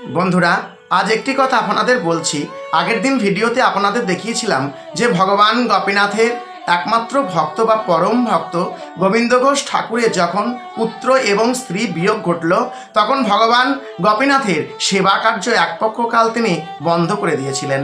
বন্ধুরা, আজ একটি কথা আপনাদের বলছি। আগের দিন ভিডিওতে আপনাদের দেখিয়েছিলাম যে ভগবান গোপীনাথের একমাত্র ভক্ত বা পরম ভক্ত গোবিন্দ ঘোষ ঠাকুরের যখন পুত্র এবং স্ত্রী বিয়োগ ঘটল, তখন ভগবান গোপীনাথের সেবা কার্য এক পক্ষকাল তিনি বন্ধ করে দিয়েছিলেন।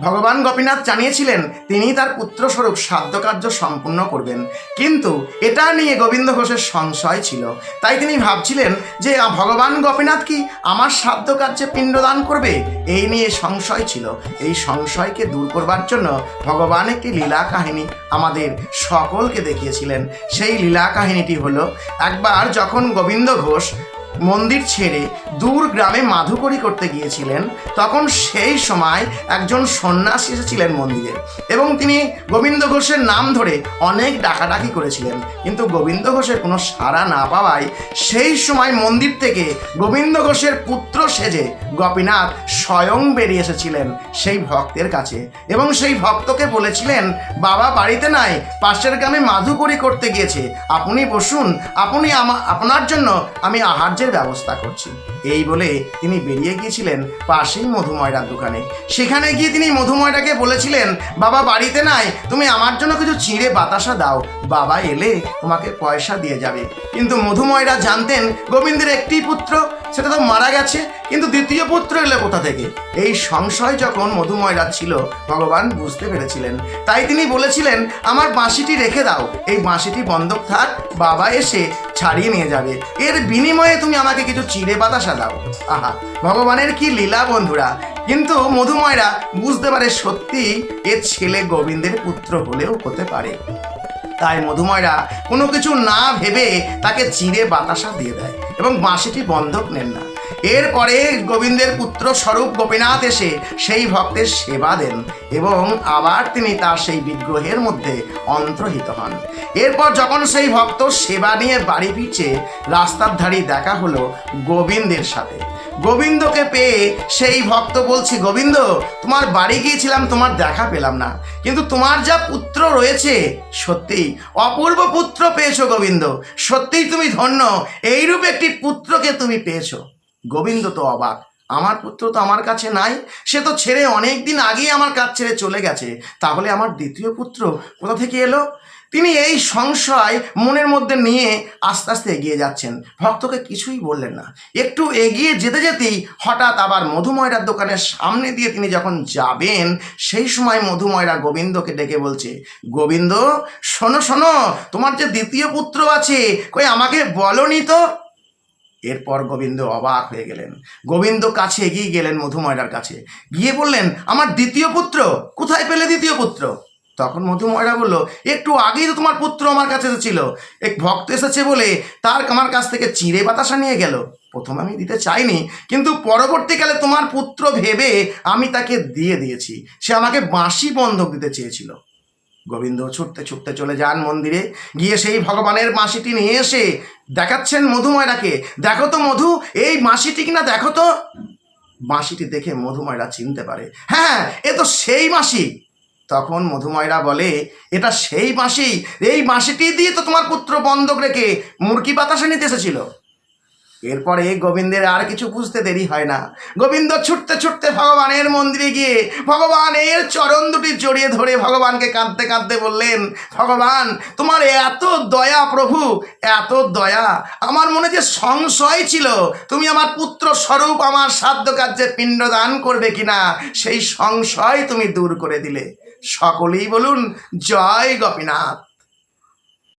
ভগবান গোপীনাথ জানিয়েছিলেন তিনি তার পুত্রস্বরূপ সাধ্য কার্য সম্পূর্ণ করবেন। কিন্তু এটা নিয়ে গোবিন্দ ঘোষের সংশয় ছিল। তাই তিনি ভাবছিলেন যে ভগবান গোপীনাথ কি আমার সাধ্য কার্যে পিণ্ডদান করবে? এই নিয়ে সংশয় ছিল। এই সংশয়কে দূর করবার জন্য ভগবান একটি লীলা কাহিনী আমাদের সকলকে দেখিয়েছিলেন। সেই লীলা কাহিনীটি হলো, একবার যখন গোবিন্দ ঘোষ মন্দির ছেড়ে দূর গ্রামে মাধুকরী করতে গিয়েছিলেন, তখন সেই সময় একজন সন্ন্যাসী এসেছিলেন মন্দিরে এবং তিনি গোবিন্দ ঘোষের নাম ধরে অনেক ডাকাডাকি করেছিলেন। কিন্তু গোবিন্দ ঘোষের কোনো সাড়া না পাওয়ায় সেই সময় মন্দির থেকে গোবিন্দ ঘোষের পুত্র সেজে গোপীনাথ স্বয়ং বেরিয়ে এসেছিলেন সেই ভক্তের কাছে এবং সেই ভক্তকে বলেছিলেন, বাবা বাড়িতে নাই, পাশের গ্রামে মাধুকরী করতে গিয়েছে। আপনি বসুন, আপনি আমা, আপনার জন্য আমি আহার্যের ব্যবস্থা করছি এই বলে তিনি বেরিয়ে গিয়েছিলেন পাশেই মধুময়রার দোকানে। সেখানে গিয়ে তিনি মধুময়রাকে বলেছিলেন, বাবা, বাড়িতে নাই, তুমি আমার জন্য কিছু চিঁড়ে বাতাসা দাও। বাবা এলে তোমাকে পয়সা দিয়ে যাবে। কিন্তু মধুময়রা জানতেন, গোবিন্দের একটি পুত্র সেটা তো মারা গেছে, কিন্তু দ্বিতীয় পুত্র এলে কোথা থেকে? এই সংশয় যখন মধুময়রা ছিল, ভগবান বুঝতে পেরেছিলেন। তাই তিনি বলেছিলেন, আমার বাঁশিটি রেখে দাও। এই বাঁশিটি বন্ধক থাক, বাবা এসে ছাড়িয়ে নিয়ে যাবে। এর বিনিময়ে তুমি আমাকে কিছু চিড়ে বাতাসা দাও। আহা, ভগবানের কি লীলা বন্ধুরা। কিন্তু মধুময়রা বুঝতে পারে সত্যি এর ছেলে গোবিন্দের পুত্র হলেও হতে পারে। তাই মধুময়রা কোনো কিছু না ভেবে তাকে চিড়ে বাতাসা দিয়ে দেয় এবং বাঁশিটি বন্ধক নেন না। এরপরে গোবিন্দের পুত্র স্বরূপ গোপীনাথ এসে সেই ভক্তের সেবা দেন এবং আবার তিনি তার সেই বিগ্রহের মধ্যে অন্তর্হিত হন। এরপর যখন সেই ভক্ত সেবা নিয়ে বাড়ি ফিরছে, রাস্তার ধারে দেখা হলো গোবিন্দের সাথে। গোবিন্দকে পেয়ে সেই ভক্ত বলছি, গোবিন্দ, তোমার বাড়ি গিয়েছিলাম, তোমার দেখা পেলাম না। কিন্তু তোমার যা পুত্র রয়েছে সত্যি অপূর্ব পুত্র পেয়েছ গোবিন্দ। সত্যিই তুমি ধন্য। এইরূপ একটি পুত্রকে তুমি পেয়েছ। গোবিন্দ তো অবাক। আমার পুত্র তো আমার কাছে নাই, সে তো ছেড়ে অনেক দিন আগেই আমার কাজ ছেড়ে চলে গেছে। তাহলে আমার দ্বিতীয় পুত্র কোথা থেকে এলো? তিনি এই সংশয় মনের মধ্যে নিয়ে আস্তে আস্তে এগিয়ে যাচ্ছেন। ভক্তকে কিছুই বললেন না। একটু এগিয়ে যেতে যেতেই হঠাৎ আবার মধুময়রার দোকানের সামনে দিয়ে তিনি যখন যাবেন, সেই সময় মধুময়রা গোবিন্দকে ডেকে বলছে, গোবিন্দ, শোনো শোনো, তোমার যে দ্বিতীয় পুত্র আছে, কই আমাকে বলনি তো? এরপর গোবিন্দ অবাক হয়ে গেলেন। গোবিন্দ কাছে এগিয়ে গেলেন মধুময়রার কাছে। গিয়ে বললেন, আমার দ্বিতীয় পুত্র? কোথায় পেলে দ্বিতীয় পুত্র? তখন মধুময়রা বলল, একটু আগেই তো তোমার পুত্র আমার কাছে এসেছিল। এক ভক্ত এসেছে বলে তার আমার কাছ থেকে চিঁড়ে বাতাসা নিয়ে গেল। প্রথম আমি দিতে চাইনি, কিন্তু পরবর্তীকালে তোমার পুত্র ভেবে আমি তাকে দিয়ে দিয়েছি। সে আমাকে বাঁশি বন্ধক দিতে চেয়েছিল। গোবিন্দ ছুটতে ছুটতে চলে যান মন্দিরে। গিয়ে সেই ভগবানের মাসিটি নিয়ে এসে দেখাচ্ছেন মধুময়রাকে। দেখো তো মধু, এই মাসিটি কিনা দেখো তো। মাসিটি দেখে মধুময়রা চিনতে পারে। হ্যাঁ এ তো সেই মাসি। তখন মধুময়রা বলে, এটা সেই মাসি। এই মাসিটি দিয়ে তো তোমার পুত্র বন্ধক রেখে মুরগি বাতাসা নিতে এসেছিল। এরপরে গোবিন্দের আর কিছু বুঝতে দেরি হয় না। গোবিন্দ ছুটতে ছুটতে ভগবানের মন্দিরে গিয়ে ভগবানের চরণ দুটি জড়িয়ে ধরে ভগবানকে কাঁদতে কাঁদতে বললেন, ভগবান, তোমার এত দয়া প্রভু, এত দয়া। আমার মনে যে সংশয় ছিল, তুমি আমার পুত্র স্বরূপ আমার সাধ্য কার্যে পিণ্ডদান করবে কিনা সেই সংশয় তুমি দূর করে দিলে। সকলেই বলুন, জয় গোপীনাথ।